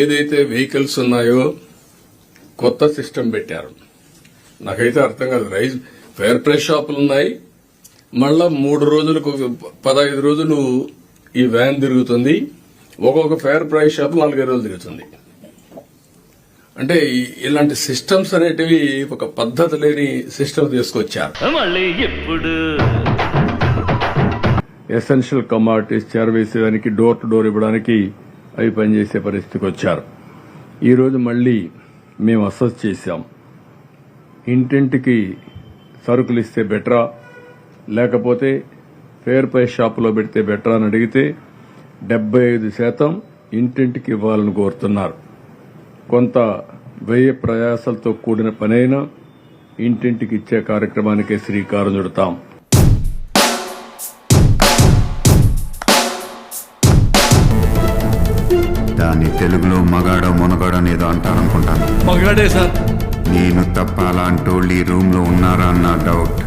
ఏదైతే వెహికల్స్ ఉన్నాయో కొత్త సిస్టమ్ పెట్టారు. నాకైతే అర్థం కాదు. రైస్ ఫేర్ ప్రైస్ షాపులు ఉన్నాయి. మళ్ళా మూడు రోజులకు పదహైదు రోజులు ఈ వ్యాన్ తిరుగుతుంది. ఒక్కొక్క ఫేర్ ప్రైస్ షాప్ నాలుగైదు రోజులు తిరుగుతుంది. అంటే ఇలాంటి సిస్టమ్స్ అనేటివి ఒక పద్ధతి లేని సిస్టమ్ తీసుకొచ్చారు. ఎసెన్షియల్ కమాడిటీస్ చేరవేసేదానికి డోర్ టు డోర్ ఇవ్వడానికి అవి పనిచేసే పరిస్థితికి వచ్చారు. ఈరోజు మళ్ళీ మేము అసెస్ చేశాం. ఇంటింటికి సరుకులు ఇస్తే బెటరా? లేకపోతే ఫేర్ ప్రైస్ షాపులో పెడితే బెటరా అని అడిగితే డెబ్బై ఐదు శాతం ఇంటింటికి ఇవ్వాలని కోరుతున్నారు. కొంత వ్యయ ప్రయాసాలతో కూడిన పనైనా ఇంటింటికి ఇచ్చే కార్యక్రమానికే శ్రీకారం చుడతాం. దాన్ని తెలుగులో మగాడో మునగాడో ఏదో అంటారనుకుంటాను. మగాడే సార్. నేను తప్ప అలాంటోళ్ళు ఈ రూమ్లో ఉన్నారా అన్న డౌట్.